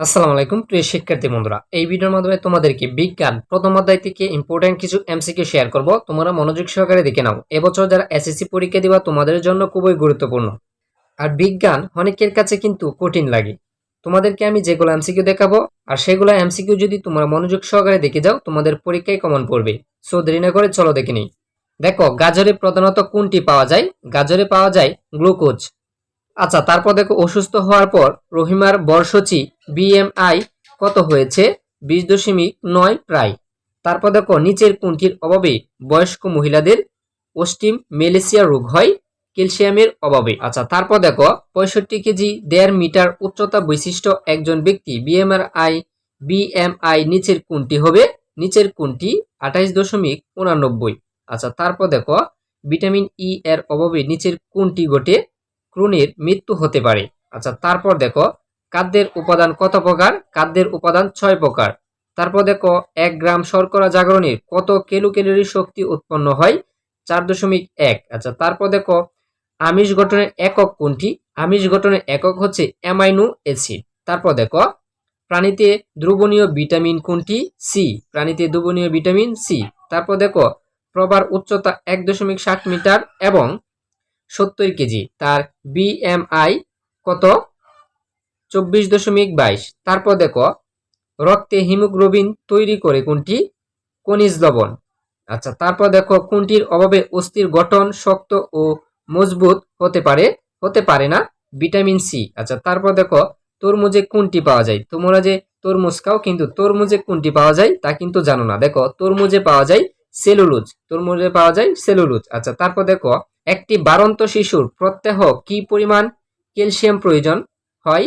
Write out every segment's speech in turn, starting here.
আসসালামু আলাইকুম, প্রিয় শিক্ষার্থী বন্ধুরা। এই ভিডিওর মাধ্যমে তোমাদেরকে বিজ্ঞান প্রথম অধ্যায় থেকে ইম্পর্টেন্ট কিছু এমসিকিউ শেয়ার করব। তোমরা মনোযোগ সহকারে দেখে নাও। এবছর যারা এসএসসি পরীক্ষা দিবা, তোমাদের জন্য খুবই গুরুত্বপূর্ণ। আর বিজ্ঞান অনেকের কাছে কিন্তু কঠিন লাগে। তোমাদেরকে আমি যেগুলো এমসিকিউ দেখাবো, আর সেগুলো এমসিকিউ যদি তোমরা মনোযোগ সহকারে দেখে যাও, তোমাদের পরীক্ষায় কমন পড়বে। সো দেরি না করে চলো দেখে নিই। দেখো, গাজরে প্রধানত কোনটি পাওয়া যায়? গাজরে পাওয়া যায় গ্লুকোজ। আচ্ছা তারপর দেখো, অসুস্থ হওয়ার পর রহিমার বর্ষচি বিএমআই কত হয়েছে? বিশ দশমিক নয় প্রায়। তারপর দেখো, নিচের কোনটির অভাবে বয়স্ক মহিলাদের অস্টিম মেলেসিয়া রোগ হয়? ক্যালসিয়ামের অভাবে। আচ্ছা তারপর দেখো, পঁয়ষট্টি কেজি দেড় মিটার উচ্চতা বৈশিষ্ট্য একজন ব্যক্তি বিএমআরআই বিএমআই নিচের কোনটি হবে? নিচের কোনটি? আঠাইশ দশমিক উনানব্বই। আচ্ছা তারপর দেখো, ভিটামিন ই এর অভাবে নিচের কোনটি ঘটে? ক্রুনির মৃত্যু হতে পারে। আচ্ছা তারপর দেখো খাদ্যের উপাদান কত প্রকার? খাদ্যের উপাদান ছয় প্রকার। তারপর দেখো, এক গ্রাম শর্করা জাগরণের কত কেলু ক্যালোরি শক্তি উৎপন্ন হয়? চার দশমিক এক। আচ্ছা তারপর দেখো, আমিষ গঠনের একক কোনটি? আমিষ গঠনের একক হচ্ছে অ্যামাইনো অ্যাসিড। তারপর দেখো, প্রাণীতে দ্রবণীয় ভিটামিন কোনটি? সি। প্রাণীতে দ্রবণীয় ভিটামিন সি। তারপর দেখো, প্রবার উচ্চতা এক দশমিক ষাট মিটার এবং সত্তর কেজি। তার বিএমআই কত? চব্বিশ দশমিক বাইশ। তারপর দেখো, রক্তে হিমোগ্লোবিন তৈরি করে কোনটি? খনিজ লবণ। আচ্ছা তারপর দেখো, কোনটির অভাবে অস্থির গঠন শক্ত ও মজবুত হতে পারে হতে পারে না? ভিটামিন সি আচ্ছা তারপর দেখো, তরমুজে কোনটি পাওয়া যায়? তোমরা যে তরমুজ খাও কিন্তু তরমুজে কোনটি পাওয়া যায় তা কিন্তু জানো না। দেখো, তরমুজে পাওয়া যায় সেলুলুজ, তরমুজে পাওয়া যায় সেলুলুজ। আচ্ছা তারপর দেখো, একটি বারন্ত শিশুর প্রত্যহ কি পরিমাণ ক্যালসিয়াম প্রয়োজন হয়?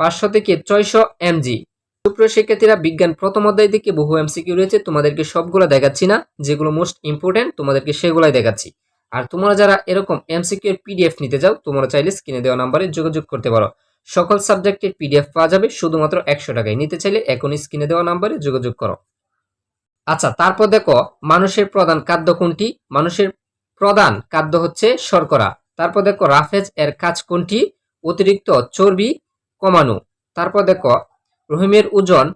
পাঁচশো থেকে ছয়শো এমজি। সুপ্রিয় শিক্ষার্থীরা, বিজ্ঞান প্রথম অধ্যায় থেকে বহু এমসিকিউ রয়েছে, তোমাদেরকে সবগুলো দেখাচ্ছি না, যেগুলো মোস্ট ইম্পর্টেন্ট তোমাদেরকে সেগুলাই দেখাচ্ছি। আর তোমরা যারা এরকম এমসিকিউ এর পিডিএফ নিতে যাও তোমরা চাইলে স্ক্রিনে দেওয়া নাম্বারে যোগাযোগ করতে পারো। সকল সাবজেক্টের পিডিএফ পাওয়া যাবে, শুধুমাত্র একশো টাকায়। নিতে চাইলে এখনই স্ক্রিনে দেওয়া নাম্বারে যোগাযোগ করো। আচ্ছা তারপর দেখো, মানুষের প্রধান খাদ্য কোনটি? মানুষের প্রধান খাদ্য হচ্ছে শর্করা। তারপর দেখো, রাফেজ এর কাজ কোনটি? অতিরিক্ত চর্বি কমানো। তারপর দেখো, রহিমের ওজন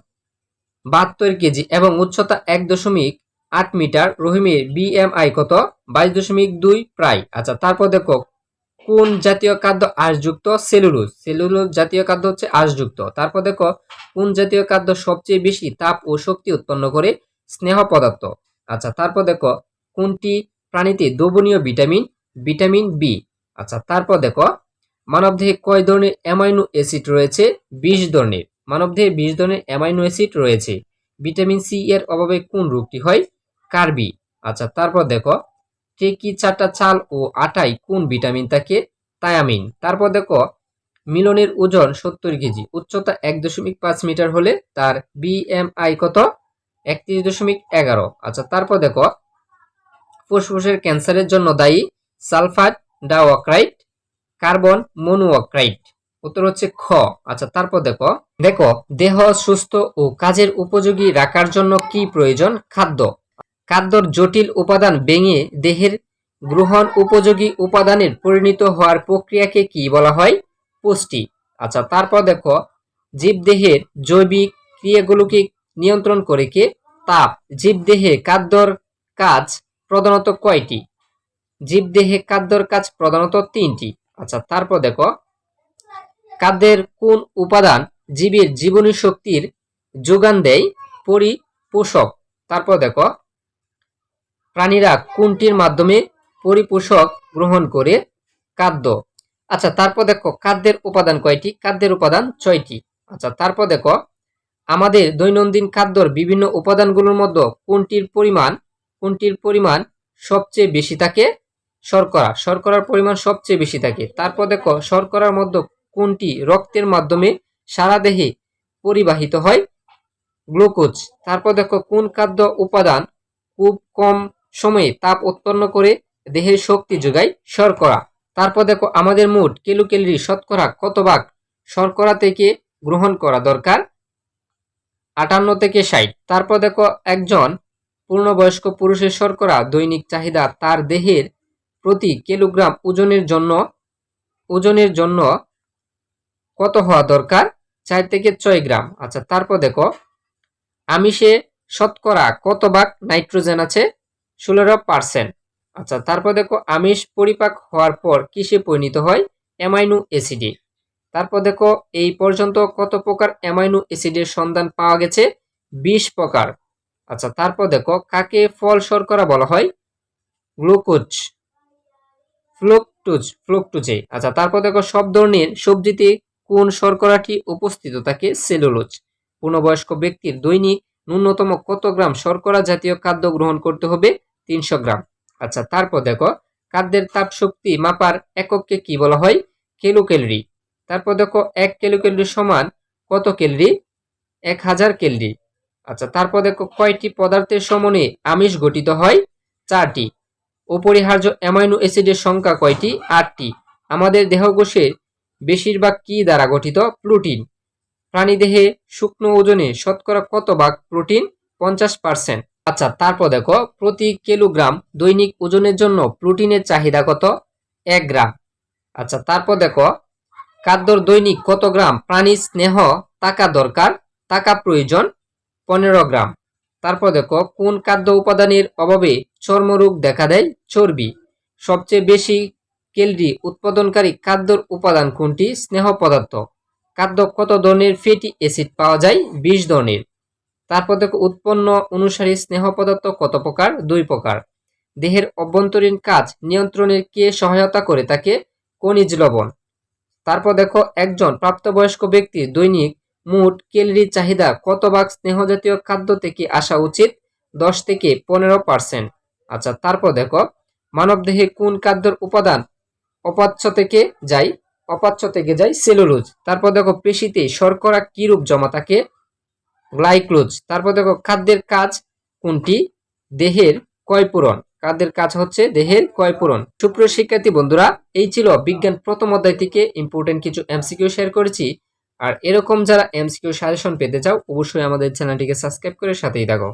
বাহাত্তর কেজি এবং উচ্চতা এক দশমিক আট মিটার। রহিমের বিএমআই কত? বাইশ দশমিক দুই প্রায়। আচ্ছা তারপর দেখো, কোন জাতীয় খাদ্য আঁশযুক্ত? সেলুলোজ। সেলুলোজ জাতীয় খাদ্য হচ্ছে আঁশযুক্ত। তারপর দেখো, কোন জাতীয় খাদ্য সবচেয়ে বেশি তাপ ও শক্তি উৎপন্ন করে? স্নেহ পদার্থ। আচ্ছা তারপর দেখো, কোনটি? প্রাণীতে দ্রবণীয় ভিটামিন ভিটামিন বি আচ্ছা তারপর দেখো, মানবদেহে কয় ধরনের অ্যামাইনো অ্যাসিড রয়েছে? বিশ ধরনের। মানবদেহে বিশ ধরনের অ্যামাইনো অ্যাসিড রয়েছে। ভিটামিন সি এর অভাবে কোন রোগটি হয়? কার্বি। আচ্ছা তারপর দেখো টেকি চারটা চাল ও আটাই কোন ভিটামিন থাকে? তায়ামিন। তারপর দেখো, মিলনের ওজন সত্তর কেজি। উচ্চতা এক দশমিক পাঁচ মিটার হলে তার বিএমআই কত? একত্রিশ দশমিক এগারো। আচ্ছা তারপর দেখো, ফুসফুসের ক্যান্সারের জন্য দায়ী সালফার ডাওয়াক্রাইট কার্বন মনোঅক্রাইট উত্তর হচ্ছে খ। আচ্ছা তারপর দেখো দেখো, দেহ সুস্থ ও কাজের উপযোগী রাখার জন্য কি প্রয়োজন? খাদ্য। খাদ্যর জটিল উপাদান ভেঙে দেহের গ্রহণ উপযোগী উপাদানের পরিণত হওয়ার প্রক্রিয়াকে কি বলা হয়? পুষ্টি। আচ্ছা তারপর দেখো, জীবদেহের জৈবিক ক্রিয়াগুলোকে নিয়ন্ত্রণ করে কে? তাপ। জীবদেহে খাদ্যর কাজ প্রধানত কয়টি? জীবদেহে খাদ্যর কাজ প্রধানত তিনটি। আচ্ছা তারপর দেখো। খাদ্যের কোন উপাদান জীবের জীবনী শক্তির যোগান দেয়? পরিপোষক। তারপর দেখো। প্রাণীরা কোনটির মাধ্যমে পরিপোষক গ্রহণ করে? খাদ্য আচ্ছা তারপর দেখো খাদ্যের উপাদান কয়টি? খাদ্যের উপাদান ছয়টি। আচ্ছা তারপর দেখো। আমাদের দৈনন্দিন খাদ্যর বিভিন্ন উপাদানগুলোর মধ্যে কোনটির পরিমাণ কোনটির পরিমাণ সবচেয়ে বেশি থাকে? শর্করা, শর্করার পরিমাণ সবচেয়ে বেশি থাকে। তারপর দেখো, শর্করার মধ্যে কোনটি রক্তের মাধ্যমে সারা দেহে পরিবাহিত হয়? গ্লুকোজ। তারপর দেখো, কোন খাদ্য উপাদান খুব কম সময়ে তাপ উৎপন্ন করে দেহের শক্তি যোগায়? শর্করা। তারপর দেখো, আমাদের মোট কিলো ক্যালোরি শতকরা কত ভাগ শর্করা থেকে গ্রহণ করা দরকার? আটান্ন থেকে ষাট। তারপর দেখো, একজন পূর্ণবয়স্ক পুরুষের শর্করা, দৈনিক চাহিদা, তার দেহের প্রতি কিলোগ্রাম ওজনের জন্য ওজনের জন্য কত হওয়া দরকার? চার থেকে ছয় গ্রাম। আচ্ছা তারপর দেখো, আমিষে শতকরা কত ভাগ নাইট্রোজেন আছে? ষোলো পার্সেন্ট। আচ্ছা তারপর দেখো, আমিষ পরিপাক হওয়ার পর কিসে পরিণত হয়? অ্যামাইনো অ্যাসিডে। তারপর দেখো, এই পর্যন্ত কত প্রকার অ্যামাইনো অ্যাসিডের সন্ধান পাওয়া গেছে? বিশ প্রকার। আচ্ছা তারপর দেখো, কাকে ফল শর্করা বলা হয়? গ্লুকোজ, ফ্লুকটুজ, ফ্লুকটুজে। আচ্ছা তারপর দেখো, সব ধরনের সবজিতে কোন শর্করাটি উপস্থিত? থাকে সেলুলোজ। পূর্ণবয়স্ক ব্যক্তির দৈনিক ন্যূনতম কত গ্রাম শর্করা জাতীয় খাদ্য গ্রহণ করতে হবে? তিনশো গ্রাম। আচ্ছা তারপর দেখো, খাদ্যের তাপ শক্তি মাপার একককে কি বলা হয়? কিলো ক্যালোরি তারপর দেখো এক কিলো ক্যালোরি সমান কত ক্যালোরি এক হাজার ক্যালোরি আচ্ছা তারপর দেখো কয়টি পদার্থের সমন্বয়ে আমিষ গঠিত হয়? চারটি। অপরিহার্য অ্যামাইনো অ্যাসিডের সংখ্যা কয়টি? আটটি। আমাদের দেহকোষের বেশিরভাগ কি দ্বারা গঠিত? প্রোটিন। প্রাণীদেহে শুকনো ওজনে শতকরা কত ভাগ প্রোটিন? পঞ্চাশ পার্সেন্ট। আচ্ছা তারপর দেখো প্রতি কিলোগ্রাম দৈনিক ওজনের জন্য প্রোটিনের চাহিদা কত? এক গ্রাম। আচ্ছা তারপর দেখো খাদ্যর দৈনিক কত গ্রাম? প্রাণী স্নেহ টাকা দরকার, টাকা প্রয়োজন পনেরো গ্রাম। তারপর দেখো, কোন খাদ্য উপাদানের অভাবে চর্মরোগ দেখা দেয়? চর্বি। সবচেয়ে বেশি ক্যালরি উৎপাদনকারী খাদ্যর উপাদান কোনটি? স্নেহ পদার্থ। খাদ্য কত ধরনের? ফ্যাটি অ্যাসিড পাওয়া যায়, বিশ ধরনের। তারপর দেখো, উৎপন্ন অনুসারী স্নেহ পদার্থ কত প্রকার? দুই প্রকার। দেহের অভ্যন্তরীণ কাজ নিয়ন্ত্রণের কে সহায়তা করে তাকে খনিজ লবণ। তারপর দেখো, একজন প্রাপ্তবয়স্ক ব্যক্তির দৈনিক মোট ক্যালোরি চাহিদা কত ভাগ স্নেহজাতীয় খাদ্য থেকে আসা উচিত? দশ থেকে পনেরো পার্সেন্ট। আচ্ছা তারপর দেখো, মানবদেহে কোন খাদ্যের উপাদান অপাচ্য থেকে যায়? অপাচ্য থেকে যায় সেলুলোজ। তারপর দেখো, পেশিতে শর্করা কি রূপ জমা থাকে? গ্লাইক্লোজ তারপর দেখো, খাদ্যের কাজ কোনটি? দেহের কয় পূরণ খাদ্যের কাজ হচ্ছে? দেহের কয় পূরণ। সুপ্রিয় শিক্ষার্থী বন্ধুরা, এই ছিল বিজ্ঞান প্রথম অধ্যায় থেকে ইম্পর্টেন্ট কিছু এমসিকিউ শেয়ার করেছি। আর এরকম যারা এমসিকিউ সাজেশন পেতে চাও, অবশ্যই আমাদের চ্যানেলটিকে সাবস্ক্রাইব করে সাথেই থাকো।